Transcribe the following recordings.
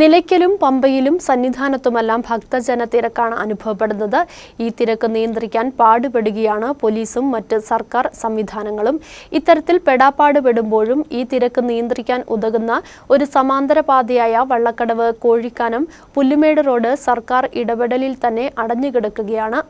നിലയ്ക്കലും പമ്പയിലും സന്നിധാനത്തുമെല്ലാം ഭക്തജന തിരക്കാണ് അനുഭവപ്പെടുന്നത്. ഈ തിരക്ക് നിയന്ത്രിക്കാൻ പാടുപെടുകയാണ് പോലീസും മറ്റ് സർക്കാർ സംവിധാനങ്ങളും. ഇത്തരത്തിൽ പെടാപ്പാടുപെടുമ്പോഴും ഈ തിരക്ക് നിയന്ത്രിക്കാൻ ഉതകുന്ന ഒരു സമാന്തര പാതയായ വള്ളക്കടവ് കോഴിക്കാനം പുല്ലുമേട് റോഡ് സർക്കാർ ഇടപെടലിൽ തന്നെ അടഞ്ഞുകിടക്കുകയാണ്.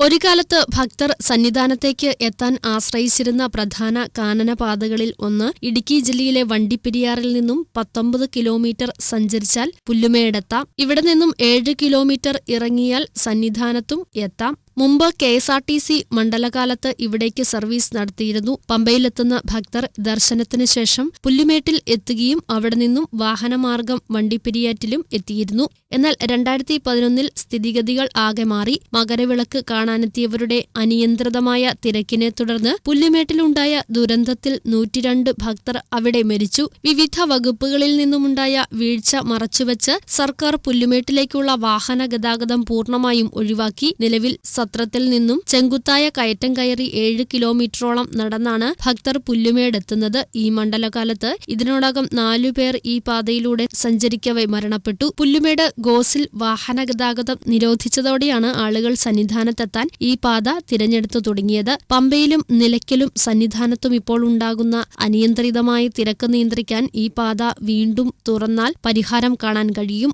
ഒരു കാലത്ത് ഭക്തർ സന്നിധാനത്തേക്ക് എത്താൻ ആശ്രയിച്ചിരുന്ന പ്രധാന കാനനപാതകളിൽ ഒന്ന് ഇടുക്കി ജില്ലയിലെ വണ്ടിപ്പെരിയാറിൽ നിന്നും പത്തൊമ്പത് കിലോമീറ്റർ സഞ്ചരിച്ചാൽ പുല്ലുമേടെത്താം. ഇവിടെ നിന്നും ഏഴ് കിലോമീറ്റർ ഇറങ്ങിയാൽ സന്നിധാനത്തും എത്താം. മുമ്പ് K S R T C മണ്ഡലകാലത്ത് ഇവിടേക്ക് സർവീസ് നടത്തിയിരുന്നു. പമ്പയിലെത്തുന്ന ഭക്തർ ദർശനത്തിന് ശേഷം പുല്ലുമേട്ടിൽ എത്തുകയും അവിടെ നിന്നും വാഹനമാർഗം വണ്ടിപ്പെരിയാറ്റിലും എത്തിയിരുന്നു. എന്നാൽ രണ്ടായിരത്തി പതിനൊന്നിൽ സ്ഥിതിഗതികൾ ആകെ മാറി. മകരവിളക്ക് കാണാനെത്തിയവരുടെ അനിയന്ത്രിതമായ തിരക്കിനെ തുടർന്ന് പുല്ലുമേട്ടിലുണ്ടായ ദുരന്തത്തിൽ നൂറ്റിരണ്ട് ഭക്തർ അവിടെ മരിച്ചു. വിവിധ വകുപ്പുകളിൽ നിന്നുമുണ്ടായ വീഴ്ച മറച്ചുവെച്ച് സർക്കാർ പുല്ലുമേട്ടിലേക്കുള്ള വാഹന ഗതാഗതം പൂർണമായും ഒഴിവാക്കി. നിലവിൽ സത്രത്തിൽ നിന്നും ചെങ്കുത്തായ കയറ്റം കയറി ഏഴ് കിലോമീറ്ററോളം നടന്നാണ് ഭക്തർ പുല്ലുമേടെത്തുന്നത്. ഈ മണ്ഡലകാലത്ത് ഇതിനോടകം നാലുപേർ ഈ പാതയിലൂടെ സഞ്ചരിക്കവെ മരണപ്പെട്ടു. പുല്ലുമേട് ഗോസിൽ വാഹന ഗതാഗതം നിരോധിച്ചതോടെയാണ് ആളുകൾ സന്നിധാനത്തെത്താൻ ഈ പാത തിരഞ്ഞെടുത്തു തുടങ്ങിയത്. പമ്പയിലും നിലയ്ക്കലും സന്നിധാനത്തും ഇപ്പോൾ ഉണ്ടാകുന്ന അനിയന്ത്രിതമായ തിരക്ക് നിയന്ത്രിക്കാൻ ഈ പാത വീണ്ടും തുറന്നാൽ പരിഹാരം കാണാൻ കഴിയും.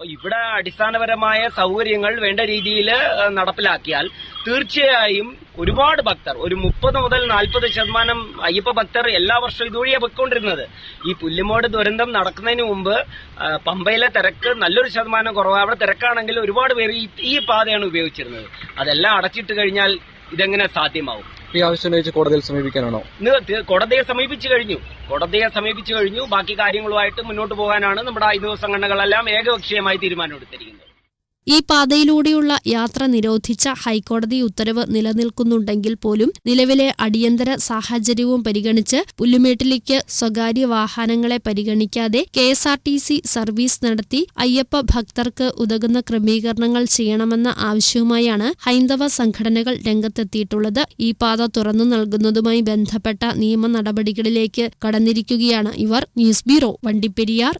അപ്പൊ ഇവിടെ അടിസ്ഥാനപരമായ സൗകര്യങ്ങൾ വേണ്ട രീതിയിൽ നടപ്പിലാക്കിയാൽ തീർച്ചയായും ഒരുപാട് ഭക്തർ ഒരു മുപ്പത് മുതൽ നാൽപ്പത് ശതമാനം അയ്യപ്പ ഭക്തർ എല്ലാ വർഷവും ഇതുവഴിയാണ് പൊയ്ക്കൊണ്ടിരുന്നത്. ഈ പുല്ലുമോട് ദുരന്തം നടക്കുന്നതിന് മുമ്പ് പമ്പയിലെ തിരക്ക് നല്ലൊരു ശതമാനം കുറവ്. അവിടെ തിരക്കാണെങ്കിൽ ഒരുപാട് പേര് ഈ പാതയാണ് ഉപയോഗിച്ചിരുന്നത്. അതെല്ലാം അടച്ചിട്ട് കഴിഞ്ഞാൽ ഇതെങ്ങനെ സാധ്യമാവും? ഈ ആവശ്യം ഉന്നയിച്ച് കോടതിയിൽ സമീപിക്കാനാണോ? കോടതിയെ സമീപിച്ചു കഴിഞ്ഞു. കോടതിയെ സമീപിച്ചു കഴിഞ്ഞു. ബാക്കി കാര്യങ്ങളുമായിട്ട് മുന്നോട്ട് പോകാനാണ് നമ്മുടെ ഐതവ സംഘടനകളെല്ലാം ഏകപക്ഷീയമായി തീരുമാനമെടുത്തിരിക്കുന്നത്. ഈ പാതയിലൂടെയുള്ള യാത്ര നിരോധിച്ച ഹൈക്കോടതി ഉത്തരവ് നിലനിൽക്കുന്നുണ്ടെങ്കിൽ പോലും നിലവിലെ അടിയന്തര സാഹചര്യവും പരിഗണിച്ച് പുല്ലുമേട്ടിലേക്ക് സ്വകാര്യ വാഹനങ്ങളെ പരിഗണിക്കാതെ K S R T C service നടത്തി അയ്യപ്പ ഭക്തർക്ക് ഉതകുന്ന ക്രമീകരണങ്ങൾ ചെയ്യണമെന്ന ആവശ്യവുമായാണ് ഹൈന്ദവ സംഘടനകൾ രംഗത്തെത്തിയിട്ടുള്ളത്. ഈ പാത തുറന്നു നൽകുന്നതുമായി ബന്ധപ്പെട്ട നിയമ നടപടികളിലേക്ക് കടന്നിരിക്കുകയാണ് ഇവർ. News bureau Vandiperiyar.